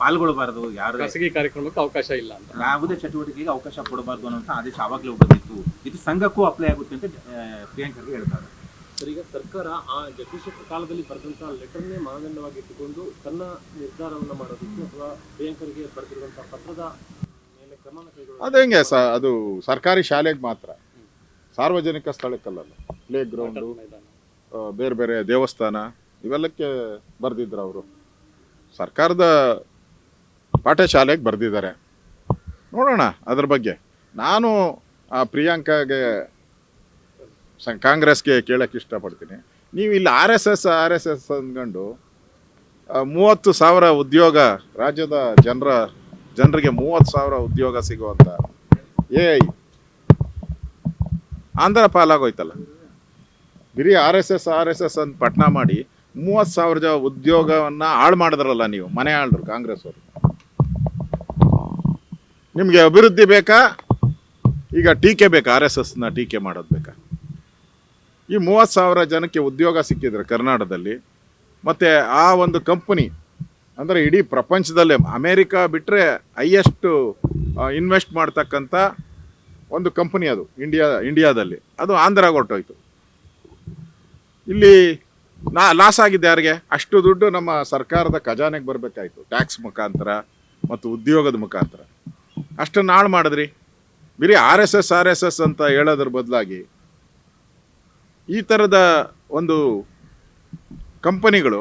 ಪಾಲ್ಗೊಳ್ಬಾರ್ದು ಯಾರು ಖಾಸಗಿ ಕಾರ್ಯಕ್ರಮಕ್ಕೆ ಅವಕಾಶ ಇಲ್ಲ ಅಂತ. ಯಾವುದೇ ಚಟುವಟಿಕೆಗೆ ಅವಕಾಶ ಕೊಡಬಾರ್ದು ಅನ್ನೋಂಥ ಆದೇಶ ಆವಾಗಲೇ ಬಂದಿತ್ತು. ಇದು ಸಂಘಕ್ಕೂ ಅಪ್ಲೈ ಆಗುತ್ತೆ ಅಂತ ಪ್ರಿಯಾಂಕ್ ಖರ್ಗೆ ಹೇಳ್ತಾರೆ. ಸರ್ ಈಗ ಸರ್ಕಾರ ಆ ಜಗದೀಶ್ ಕಾಲದಲ್ಲಿ ಬರೆದಂತ ಲೆಟರ್ನೇ ಮಾನದಂಡವಾಗಿ ಇಟ್ಟುಕೊಂಡು ತನ್ನ ನಿರ್ಧಾರವನ್ನು ಮಾಡೋದಕ್ಕೆ ಅಥವಾ ಪ್ರಿಯಾಂಕರ್ಗೆ ಬರೆದಿರುವಂತಹ ಪತ್ರದ ಮೇಲೆ ಕ್ರಮ ಕೈಗೊಳ್ಳೋದು ಅದು ಹೆಂಗೆ ಸ ಅದು ಸರ್ಕಾರಿ ಶಾಲೆಗೆ ಮಾತ್ರ. ಸಾರ್ವಜನಿಕ ಸ್ಥಳಕ್ಕಲ್ಲ ಪ್ಲೇ ಗ್ರೌಂಡ್ ಮೈದಾನ. ಬೇರೆ ಬೇರೆ ದೇವಸ್ಥಾನ ಇವೆಲ್ಲಕ್ಕೆ ಬರೆದಿದ್ರು ಅವರು. ಸರ್ಕಾರದ ಪಾಠಶಾಲೆಗೆ ಬರೆದಿದ್ದಾರೆ. ನೋಡೋಣ ಅದ್ರ ಬಗ್ಗೆ. ನಾನು ಆ ಪ್ರಿಯಾಂಕಾಗೆ ಕಾಂಗ್ರೆಸ್ಗೆ ಕೇಳಕ್ಕೆ ಇಷ್ಟಪಡ್ತೀನಿ. ನೀವು ಇಲ್ಲಿ R S S, R S S ಅಂದ್ಕೊಂಡು ಮೂವತ್ತು ಸಾವಿರ ಉದ್ಯೋಗ ರಾಜ್ಯದ ಜನರ, ಜನರಿಗೆ ಮೂವತ್ತು ಸಾವಿರ ಉದ್ಯೋಗ ಸಿಗುವಂಥ ಏ ಆಂಧ್ರ ಪಾಲಾಗೋಯ್ತಲ್ಲ. ಬರೀ R S S, R S S ಅಂತ ಪಟ್ನಾ ಮಾಡಿ ಮೂವತ್ತು ಸಾವಿರ ಉದ್ಯೋಗವನ್ನ ಹಾಳು ಮಾಡಿದ್ರಲ್ಲ ನೀವು, ಮನೆ ಆಳ್ರು ಕಾಂಗ್ರೆಸ್ ಅವರು ನಿಮಗೆ ಅಭಿವೃದ್ಧಿ ಬೇಕಾ? ಈಗ ಟೀಕೆ ಬೇಕಾ? ಆರ್ ಎಸ್ ಎಸ್ನ ಟೀಕೆ ಮಾಡೋದು ಬೇಕಾ? ಈ ಮೂವತ್ತು ಸಾವಿರ ಜನಕ್ಕೆ ಉದ್ಯೋಗ ಸಿಕ್ಕಿದ್ರೆ ಕರ್ನಾಟಕದಲ್ಲಿ, ಮತ್ತು ಆ ಒಂದು ಕಂಪನಿ ಅಂದರೆ ಇಡೀ ಪ್ರಪಂಚದಲ್ಲೇ ಅಮೇರಿಕಾ ಬಿಟ್ಟರೆ ಹೈಯೆಸ್ಟು ಇನ್ವೆಸ್ಟ್ ಮಾಡ್ತಕ್ಕಂಥ ಒಂದು ಕಂಪನಿ ಅದು ಇಂಡಿಯಾ ಇಂಡಿಯಾದಲ್ಲಿ ಅದು ಆಂಧ್ರ ಹೊರಟೋಯ್ತು ಇಲ್ಲಿ ನಾ ಲಾಸ್ ಆಗಿದ್ದೆ ಯಾರಿಗೆ? ಅಷ್ಟು ದುಡ್ಡು ನಮ್ಮ ಸರ್ಕಾರದ ಖಜಾನೆಗೆ ಬರಬೇಕಾಯಿತು. ಟ್ಯಾಕ್ಸ್ ಮುಖಾಂತರ ಮತ್ತು ಉದ್ಯೋಗದ ಮುಖಾಂತರ. ಅಷ್ಟನ್ನು ಹಾಳು ಮಾಡಿದ್ರಿ. ಬರೀ R S S, R S S ಅಂತ ಹೇಳೋದ್ರ ಬದಲಾಗಿ ಈ ಥರದ ಒಂದು ಕಂಪನಿಗಳು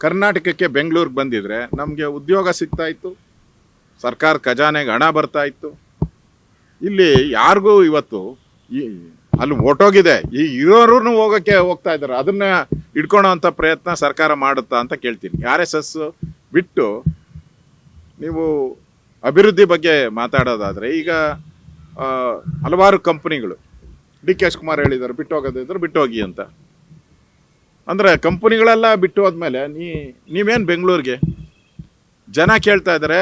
ಕರ್ನಾಟಕಕ್ಕೆ ಬೆಂಗಳೂರಿಗೆ ಬಂದಿದ್ರೆ ನಮಗೆ ಉದ್ಯೋಗ ಸಿಗ್ತಾ ಇತ್ತು. ಸರ್ಕಾರ ಖಜಾನೆಗೆ ಹಣ ಬರ್ತಾ ಇತ್ತು. ಇಲ್ಲಿ ಯಾರಿಗೂ ಇವತ್ತು ಈ ಅಲ್ಲಿ ಹೊರ್ಟೋಗಿದೆ ಈ ಇರೋರು ಹೋಗೋಕ್ಕೆ ಹೋಗ್ತಾ ಇದ್ದಾರೆ. ಅದನ್ನ ಇಟ್ಕೊಳ್ಳೋ ಅಂಥ ಪ್ರಯತ್ನ ಸರ್ಕಾರ ಮಾಡುತ್ತಾ ಅಂತ ಕೇಳ್ತೀನಿ. ಆರ್ ಎಸ್ ಎಸ್ ಬಿಟ್ಟು ನೀವು ಅಭಿವೃದ್ಧಿ ಬಗ್ಗೆ ಮಾತಾಡೋದಾದರೆ, ಈಗ ಹಲವಾರು ಕಂಪನಿಗಳು, ಡಿ ಕೆ ಶಿವಕುಮಾರ್ ಹೇಳಿದ್ದಾರೆ, ಬಿಟ್ಟು ಹೋಗೋದಿದ್ರೆ ಬಿಟ್ಟು ಹೋಗಿ ಅಂತ. ಅಂದರೆ ಕಂಪನಿಗಳೆಲ್ಲ ಬಿಟ್ಟು ಹೋದ್ಮೇಲೆ ನೀ, ನೀವೇನು ಬೆಂಗಳೂರಿಗೆ? ಜನ ಕೇಳ್ತಾ ಇದ್ದಾರೆ,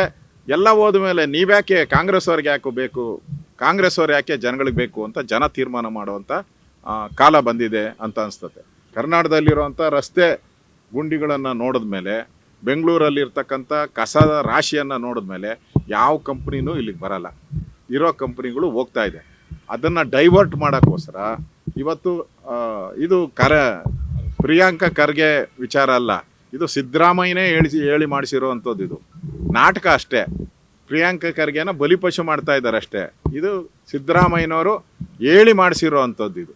ಎಲ್ಲ ಹೋದ ಮೇಲೆ ನೀವ್ಯಾಕೆ ಕಾಂಗ್ರೆಸ್ ಅವ್ರಿಗೆ ಯಾಕೆ ಬೇಕು? ಕಾಂಗ್ರೆಸ್ ಅವ್ರು ಯಾಕೆ ಜನಗಳಿಗೆ ಬೇಕು ಅಂತ ಜನ ತೀರ್ಮಾನ ಮಾಡುವಂಥ ಕಾಲ ಬಂದಿದೆ ಅಂತ ಅನಿಸ್ತದೆ. ಕರ್ನಾಟಕದಲ್ಲಿರುವಂಥ ರಸ್ತೆ ಗುಂಡಿಗಳನ್ನು ನೋಡಿದ್ಮೇಲೆ ಬೆಂಗಳೂರಲ್ಲಿರ್ತಕ್ಕಂಥ ಕಸದ ರಾಶಿಯನ್ನು ನೋಡಿದ್ಮೇಲೆ ಯಾವ ಕಂಪ್ನಿನೂ ಇಲ್ಲಿಗೆ ಬರಲ್ಲ. ಇರೋ ಕಂಪ್ನಿಗಳು ಹೋಗ್ತಾ ಇದೆ. ಅದನ್ನು ಡೈವರ್ಟ್ ಮಾಡೋಕ್ಕೋಸ್ಕರ ಇವತ್ತು ಇದು ಕರ, ಪ್ರಿಯಾಂಕಾ ಖರ್ಗೆ ವಿಚಾರ ಅಲ್ಲ. ಇದು ಸಿದ್ದರಾಮಯ್ಯನೇ ಹೇಳಿ ಹೇಳಿ ಮಾಡಿಸಿರುವಂಥದ್ದು ಇದು. ನಾಟಕ ಅಷ್ಟೇ. ಪ್ರಿಯಾಂಕಾ ಖರ್ಗೆನ ಬಲಿಪಶು ಮಾಡ್ತಾ ಇದ್ದಾರೆ ಅಷ್ಟೇ. ಇದು ಸಿದ್ದರಾಮಯ್ಯನವರು ಹೇಳಿ ಮಾಡಿಸಿರೋ ಅಂಥದ್ದು ಇದು.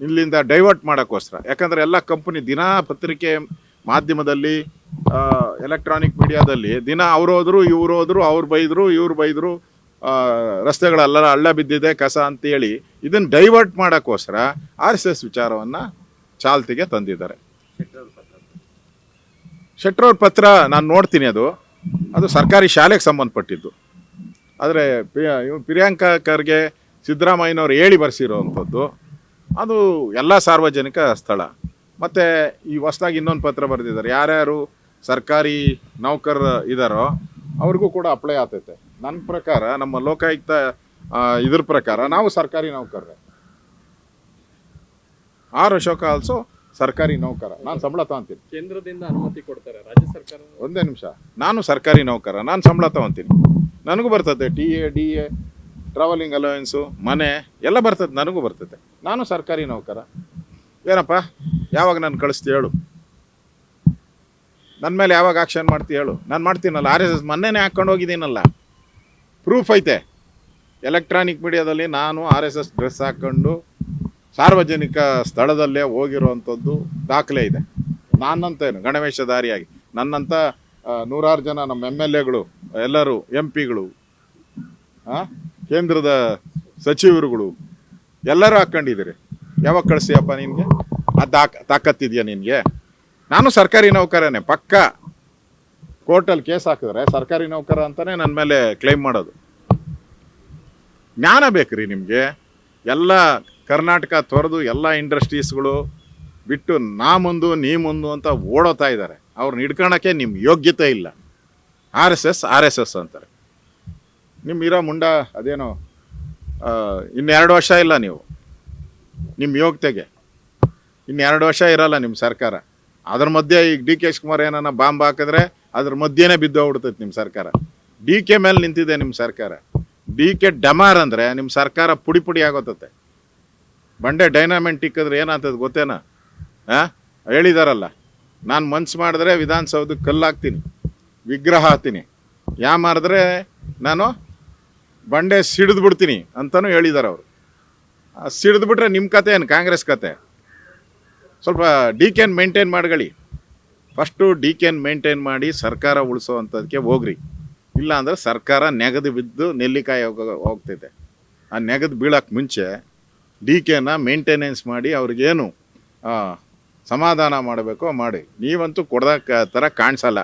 ಇಲ್ಲಿಂದ ಡೈವರ್ಟ್ ಮಾಡೋಕ್ಕೋಸ್ಕರ. ಯಾಕಂದರೆ ಎಲ್ಲ ಕಂಪ್ನಿ ದಿನಾ ಪತ್ರಿಕೆ ಮಾಧ್ಯಮದಲ್ಲಿ ಎಲೆಕ್ಟ್ರಾನಿಕ್ ಮೀಡಿಯಾದಲ್ಲಿ ದಿನ ಅವ್ರು ಹೋದ್ರು, ಇವ್ರು ಹೋದ್ರು, ಅವ್ರು ಬೈದರು, ಇವ್ರು ಬೈದ್ರು ರಸ್ತೆಗಳೆಲ್ಲ ಹಳ್ಳ ಬಿದ್ದಿದೆ, ಕಸ ಅಂತೇಳಿ ಇದನ್ನು ಡೈವರ್ಟ್ ಮಾಡೋಕ್ಕೋಸ್ಕರ ಆರ್ ಎಸ್ ಎಸ್ ವಿಚಾರವನ್ನು ಚಾಲ್ತಿಗೆ ತಂದಿದ್ದಾರೆ. ಶೆಟ್ರವ್ರ ಪತ್ರ ನಾನು ನೋಡ್ತೀನಿ ಅದು. ಅದು ಸರ್ಕಾರಿ ಶಾಲೆಗೆ ಸಂಬಂಧಪಟ್ಟಿದ್ದು. ಆದರೆ ಪ್ರಿಯಾಂಕಾ ಖರ್ಗೆ, ಸಿದ್ದರಾಮಯ್ಯನವ್ರು ಹೇಳಿ ಬರ್ಸಿರೋವಂಥದ್ದು ಅದು ಎಲ್ಲ ಸಾರ್ವಜನಿಕ ಸ್ಥಳ. ಮತ್ತು ಈ ಹೊಸ್ದಾಗಿ ಇನ್ನೊಂದು ಪತ್ರ ಬರೆದಿದ್ದಾರೆ. ಯಾರ್ಯಾರು ಸರ್ಕಾರಿ ನೌಕರ ಇದ್ದಾರೋ ಅವ್ರಿಗೂ ಕೂಡ ಅಪ್ಲೈ ಆತೈತೆ ನನ್ನ ಪ್ರಕಾರ ನಮ್ಮ ಲೋಕಾಯುಕ್ತ ಇದ್ರ ಪ್ರಕಾರ ನಾವು ಸರ್ಕಾರಿ ನೌಕರರೇ. ಆರ್ ಅಶೋಕ ಆಲ್ಸೋ ಸರ್ಕಾರಿ ನೌಕರ. ನಾನು ಸಂಬಳ ತಗೊಂತೀನಿ. ಕೇಂದ್ರದಿಂದ ಅನುಮತಿ ಕೊಡ್ತಾರೆ ರಾಜ್ಯ ಸರ್ಕಾರ? ಒಂದೇ ನಿಮಿಷ. ನಾನು ಸರ್ಕಾರಿ ನೌಕರ ನಾನು ಸಂಬಳ ತಗೊಂತೀನಿ. ನನಗೂ ಬರ್ತದೆ T A D A travelling allowance ಮನೆ ಎಲ್ಲ ಬರ್ತದೆ ನನಗೂ ಬರ್ತದೆ ನಾನು ಸರ್ಕಾರಿ ನೌಕರ. ಏನಪ್ಪ? ಯಾವಾಗ ನಾನು ಕಳಿಸ್ತೀ ಹೇಳು. ನನ್ನ ಮೇಲೆ ಯಾವಾಗ ಆಕ್ಷನ್ ಮಾಡ್ತಿ ಹೇಳು. ನಾನು ಮಾಡ್ತೀನಲ್ಲ ಆರ್ ಎಸ್ ಎಸ್ ಮೊನ್ನೆನೇ ಹಾಕ್ಕೊಂಡು ಹೋಗಿದ್ದೀನಲ್ಲ. ಪ್ರೂಫ್ ಐತೆ. ಎಲೆಕ್ಟ್ರಾನಿಕ್ ಮೀಡಿಯಾದಲ್ಲಿ ನಾನು ಆರ್ ಎಸ್ ಎಸ್ ಡ್ರೆಸ್ ಹಾಕ್ಕೊಂಡು ಸಾರ್ವಜನಿಕ ಸ್ಥಳದಲ್ಲೇ ಹೋಗಿರುವಂಥದ್ದು ದಾಖಲೆ ಇದೆ. ನಾನಂತೇನು ಗಣವೇಶಧಾರಿಯಾಗಿ. ನನ್ನಂಥ ನೂರಾರು ಜನ ನಮ್ಮ ಎಂ ಎಲ್ ಎಗಳು ಎಲ್ಲರೂ ಎಂ ಪಿಗಳು ಕೇಂದ್ರದ ಸಚಿವರುಗಳು, ಎಲ್ಲರೂ ಹಾಕ್ಕೊಂಡಿದ್ದೀರಿ. ಯಾವಾಗ ಕಳಿಸಿಯಪ್ಪ ನಿನಗೆ? ಆ ತಾಕತ್ತು ತಾಕತ್ತಿದೆಯಾ ನಿನಗೆ? ನಾನು ಸರ್ಕಾರಿ ನೌಕರನೇ, ಪಕ್ಕ ಕೋರ್ಟಲ್ಲಿ ಕೇಸ್ ಹಾಕಿದ್ರೆ ಸರ್ಕಾರಿ ನೌಕರ ಅಂತಾನೆ ನನ್ನ ಮೇಲೆ ಕ್ಲೈಮ್ ಮಾಡೋದು. ಜ್ಞಾನ ಬೇಕ್ರಿ ನಿಮಗೆ. ಎಲ್ಲ ಕರ್ನಾಟಕ ತೊರೆದು ಎಲ್ಲ ಇಂಡಸ್ಟ್ರೀಸ್ಗಳು ಬಿಟ್ಟು ನಾ ಮುಂದು, ನೀ ಮುಂದು ಅಂತ ಓಡೋತಾ ಇದ್ದಾರೆ. ಅವ್ರನ್ನ ಹಿಡ್ಕೊಳಕ್ಕೆ ನಿಮ್ಮ ಯೋಗ್ಯತೆ ಇಲ್ಲ. R S S, R S S ಅಂತಾರೆ. ನಿಮ್ಮ ಇರೋ ಮುಂಡ ಅದೇನೋ ಇನ್ನೆರಡು ವರ್ಷ ಇಲ್ಲ ನೀವು. ನಿಮ್ಮ ಯೋಗ್ಯತೆಗೆ. ಇನ್ನೆರಡು ವರ್ಷ ಇರಲ್ಲ ನಿಮ್ಮ ಸರ್ಕಾರ. ಅದ್ರ ಮಧ್ಯೆ ಈಗ ಡಿ ಕೆ ಶಿವಕುಮಾರ್ ಏನನ್ನ ಬಾಂಬ್ ಹಾಕಿದ್ರೆ ಅದ್ರ ಮಧ್ಯೆನೇ ಬಿದ್ದೋಗ್ಬಿಡ್ತೈತೆ ನಿಮ್ಮ ಸರ್ಕಾರ. ಡಿ ಕೆ ಮೇಲೆ ನಿಂತಿದೆ ನಿಮ್ಮ ಸರ್ಕಾರ. ಡಿ ಕೆ ಡಮಾರ್ ಅಂದರೆ ನಿಮ್ಮ ಸರ್ಕಾರ ಪುಡಿ ಪುಡಿ ಆಗೋತತೆ. ಬಂಡೆ ಡೈನಾಮೆಂಟ್ ಇಕ್ಕಿದ್ರೆ ಏನಾಗ್ತದೆ ಗೊತ್ತೇನಾ? ಹಾಂ ಹೇಳಿದಾರಲ್ಲ, ನಾನು ಮನ್ಸು ಮಾಡಿದ್ರೆ ವಿಧಾನಸೌಧಕ್ಕೆ ಕಲ್ಲಾಕ್ತೀನಿ ವಿಗ್ರಹ ಹಾಕ್ತೀನಿ. ಯಾ ಮಾಡಿದ್ರೆ ನಾನು ಬಂಡೆ ಸಿಡಿದ್ಬಿಡ್ತೀನಿ ಅಂತಲೂ ಹೇಳಿದ್ದಾರೆ ಅವರು ಸಿಡಿದ್ಬಿಟ್ರೆ ನಿಮ್ಮ ಕತೆ ಏನು, ಕಾಂಗ್ರೆಸ್ ಕತೆ? ಸ್ವಲ್ಪ ಡಿ ಕೆನ್ ಮೇಂಟೈನ್ ಮಾಡ್ಕೊಳ್ಳಿ. ಫಸ್ಟು ಡಿ ಕೆನ್ ಮೇಂಟೈನ್ ಮಾಡಿ ಸರ್ಕಾರ ಉಳಿಸೋ ಅಂಥದ್ದಕ್ಕೆ ಹೋಗ್ರಿ. ಇಲ್ಲ ಅಂದರೆ ಸರ್ಕಾರ ನೆಗದು ಬಿದ್ದು ನೆಲ್ಲಿಕಾಯಿ ಹೋಗ, ಹೋಗ್ತೈತೆ. ಆ ನೆಗದು ಬೀಳೋಕ್ಕೆ ಮುಂಚೆ ಡಿ ಕೆನ ಮೇಂಟೆನೆನ್ಸ್ ಮಾಡಿ ಅವ್ರಿಗೇನು ಸಮಾಧಾನ ಮಾಡಬೇಕೋ ಮಾಡಿ. ನೀವಂತೂ ಕೊಡದ ಥರ ಕಾಣಿಸಲ್ಲ.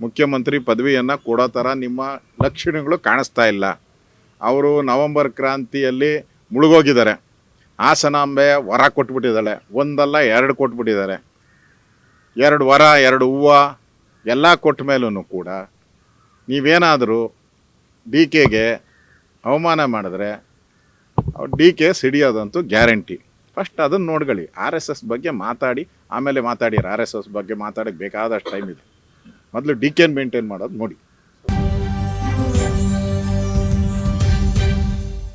ಮುಖ್ಯಮಂತ್ರಿ ಪದವಿಯನ್ನು ಕೊಡೋ ಥರ ನಿಮ್ಮ ಲಕ್ಷಣಗಳು ಕಾಣಿಸ್ತಾ ಇಲ್ಲ. ಅವರು ನವೆಂಬರ್ ಕ್ರಾಂತಿಯಲ್ಲಿ ಮುಳುಗೋಗಿದ್ದಾರೆ. ಹಾಸನಾಂಬೆ ವರ ಕೊಟ್ಬಿಟ್ಟಿದ್ದಾಳೆ. ಒಂದಲ್ಲ ಎರಡು ಕೊಟ್ಬಿಟ್ಟಿದ್ದಾರೆ. ಎರಡು ವರ, ಎರಡು ಹೂವು, ಎಲ್ಲ ಕೊಟ್ಟ ಮೇಲೂ ಕೂಡ ನೀವೇನಾದರೂ ಡಿ ಕೆಗೆ ಅವಮಾನ ಮಾಡಿದ್ರೆ ಡಿ ಕೆ ಸಿಡಿಯೋದಂತೂ ಗ್ಯಾರಂಟಿ. ಫಸ್ಟ್ ಅದನ್ನು ನೋಡ್ಕೊಳ್ಳಿ. ಆರ್ ಎಸ್ ಎಸ್ ಬಗ್ಗೆ ಮಾತಾಡಿ, ಆಮೇಲೆ ಮಾತಾಡಿರ ಆರ್ ಎಸ್ ಎಸ್ ಬಗ್ಗೆ ಮಾತಾಡೋಕ್ಕೆ ಬೇಕಾದಷ್ಟು ಟೈಮ್ ಇದೆ. ಮೊದಲು ಡಿ ಕೆನ್ ಮೇಂಟೈನ್ ಮಾಡೋದು ನೋಡಿ.